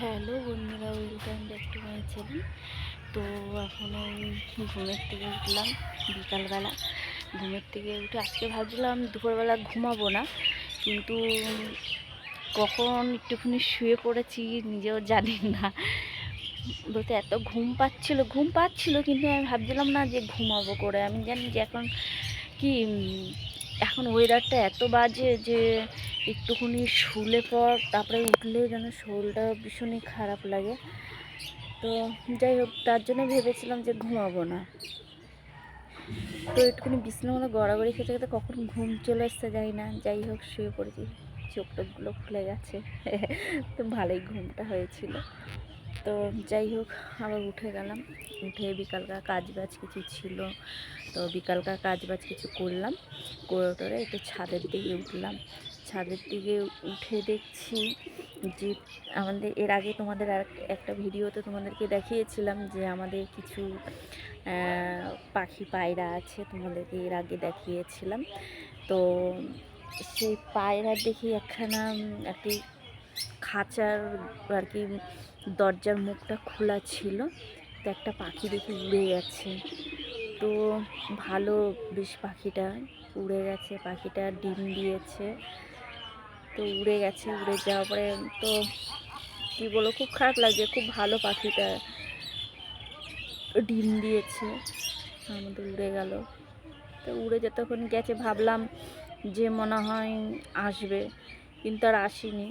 Hello বন্ধুরা, welcome back to my channel. তো এখন আমি ঘুমের থেকে উঠলাম বিকালবেলা। ঘুমের থেকে উঠে আজকে ভাবছিলাম দুপুরবেলা ঘুমাবো না, কিন্তু কখন একটুখানি শুয়ে পড়েছি নিজেও জানি না। বলতে এত ঘুম পাচ্ছিল ঘুম পাচ্ছিল, কিন্তু আমি ভাবছিলাম না যে ঘুমাবো করে। আমি জানি যে এখন কি এখন ওয়েদারটা এত বাজে যে একটুখানি শুলে পর তারপরে উঠলে যেন শরীরটা ভীষণই খারাপ লাগে। তো যাই হোক, তার জন্য ভেবেছিলাম যে ঘুমাবো না। তো একটুখানি বিছানা মনে গড়াগড়ি খেতে খেতে কখন ঘুম চলে আসতে যাই না। যাই হোক, শুয়ে পড়েছি চোখ টোকগুলো খুলে গেছে। তো ভালোই ঘুমটা হয়েছিল। তো যাই হোক, আবার উঠে গেলাম। উঠে বিকালকার কাজ বাজ কিছু ছিল, তো বিকালকার কাজ বাজ কিছু করলাম। করে টোরে একটু ছাদের দিকে উঠলাম। ছাদের দিকে উঠে দেখছি যে আমাদের, এর আগে তোমাদের আর একটা ভিডিওতে তোমাদেরকে দেখিয়েছিলাম যে আমাদের কিছু পাখি পায়রা আছে, তোমাদেরকে এর আগে দেখিয়েছিলাম। তো সেই পায়রা দেখি একখানা একটি খাঁচার আর কি দরজার মুখটা খোলা ছিল, তো একটা পাখি দেখে উড়ে গেছে। তো ভালো বেশ পাখিটা উড়ে গেছে, পাখিটা ডিম দিয়েছে। তো উড়ে গেছে, উড়ে যাওয়ার পরে তো কী বলো খুব খারাপ লাগছে, খুব ভালো পাখিটা ডিম দিয়েছে। আমাদের উড়ে গেল। তো উড়ে যতক্ষণ গেছে, ভাবলাম যে মনে হয় আসবে, কিন্তু আর আসেনি।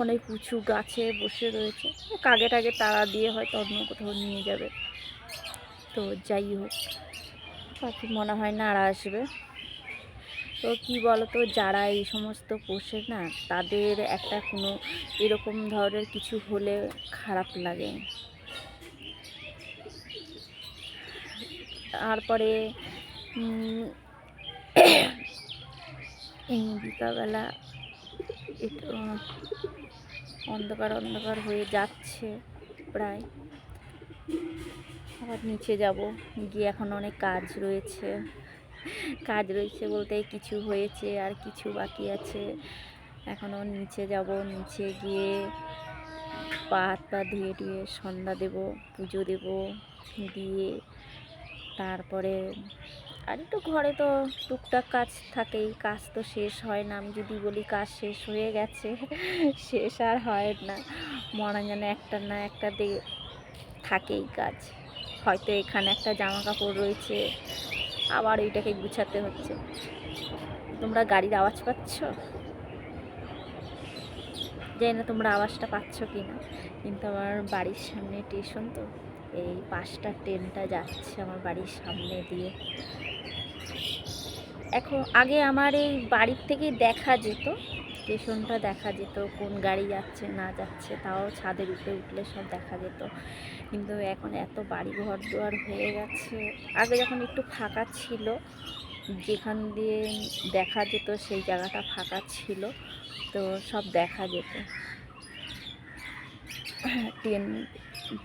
অনেক উঁচু গাছে বসে রয়েছে। কাগে টাগে তারা দিয়ে হয়তো অন্য কোথাও নিয়ে যাবে। তো যাই হোক পাখি মনে হয় না আর আসবে। তো কী বলো তো যারা এই সমস্ত পোষে না, তাদের একটা কোনো এরকম ধরনের কিছু হলে খারাপ লাগে। তারপরে বিকালবেলা একটু অন্ধকার অন্ধকার হয়ে যাচ্ছে প্রায়। আবার নিচে যাব। গিয়ে এখন অনেক কাজ রয়েছে। কাজ রয়েছে বলতে কিছু হয়েছে আর কিছু বাকি আছে। এখনও নিচে যাব। নিচে গিয়ে পা হাত পা ধুয়ে ধুয়ে সন্ধ্যা দেব, পুজো দেব, দিয়ে তারপরে আর একটু ঘরে তো টুকটাক কাজ থাকেই, কাজ তো শেষ হয় না। আমি যদি বলি কাজ শেষ হয়ে গেছে, শেষ আর হয় না। মনে যেন একটা না একটা দিয়ে থাকেই কাজ। হয়তো এখানে একটা জামা কাপড় রয়েছে, আবার ওইটাকে গুছাতে হচ্ছে। তোমরা গাড়ির আওয়াজ পাচ্ছ? জানি না তোমরা আওয়াজটা পাচ্ছ কি না কিন্তু আমার বাড়ির সামনে স্টেশন তো। এই পাঁচটা ট্রেনটা যাচ্ছে আমার বাড়ির সামনে দিয়ে। এখন আগে আমার এই বাড়ির থেকে দেখা যেত, স্টেশনটা দেখা যেত, কোন গাড়ি যাচ্ছে, না যাচ্ছে, তাও ছাদের উপরে উঠলে সব দেখা যেত। কিন্তু এখন এত বাড়ি ঘর দুয়ার হয়ে গেছে। আগে যখন একটু ফাঁকা ছিল, যেখান দিয়ে দেখা যেত সেই জায়গাটা ফাঁকা ছিল, তো সব দেখা যেত। ট্রেন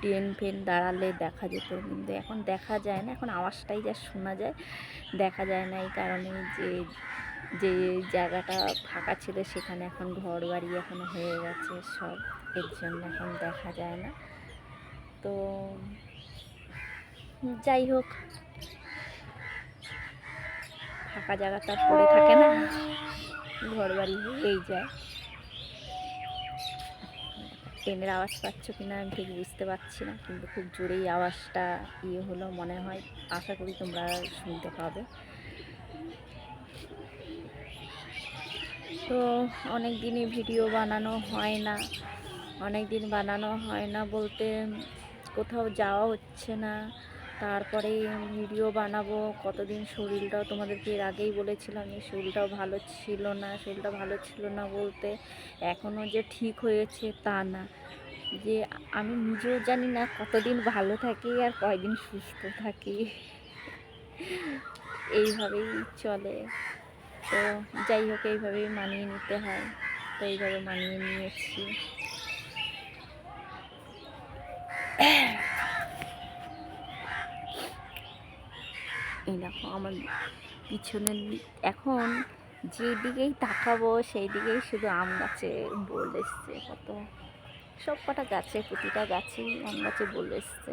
ট্রেন ফেন দাঁড়ালে দেখা যেত। কিন্তু এখন দেখা যায় না, এখন আওয়াজটাই যা শোনা যায়, দেখা যায় না এই কারণে যে যে জায়গাটা ফাঁকা ছিল সেখানে এখন ঘর বাড়ি এখন হয়ে গেছে, সব এর জন্য এখন দেখা যায় না। তো যাই হোক, ফাঁকা জায়গাটা পড়ে থাকে না ঘর বাড়ি হয়েই যায়। ট্রেনের আওয়াজ পাচ্ছ কি না আমি ঠিক বুঝতে পারছি না, কিন্তু খুব জোরেই আওয়াজটা ইয়ে হলো মনে হয়। আশা করি তোমরা শুনতে পাবে। তো অনেক দিনই ভিডিও বানানো হয় না, অনেক দিন বানানো হয় না বলতে কোথাও যাওয়া হচ্ছে না। তারপরে ভিডিও বানাবো, কতদিন শরীরটাও তোমাদেরকে এর আগেই বলেছিলাম যে শরীরটাও ভালো ছিল না, শরীরটা ভালো ছিল না বলতে এখনও যে ঠিক হয়েছে তা না। যে আমি নিজেও জানি না কতদিন ভালো থাকি আর কয়দিন সুস্থ থাকি। এইভাবেই চলে। তো যাই হোক, এইভাবেই মানিয়ে নিতে হয়। তো এইভাবে মানিয়ে নিয়েছি। এই দেখো, আমার পিছনের এখন যেদিকেই তাকাবো সেই দিকেই শুধু আম গাছে বোল এসছে, কত। সব কটা গাছে, প্রতিটা গাছেই আম গাছে বলে এসছে।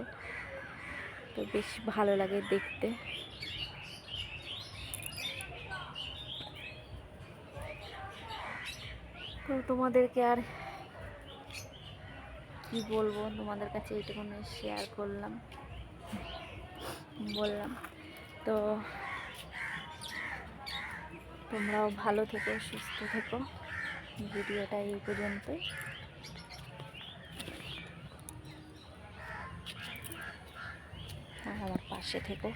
তো বেশ ভালো লাগে দেখতে। তো তোমাদেরকে আর কি বলব? তোমাদের কাছে এইটুকুনি শেয়ার করলাম, বললাম। তো তোমরাও ভালো থেকো সুস্থ থেকো। ভিডিওটা এই পর্যন্ত আমার পাশে থেকো।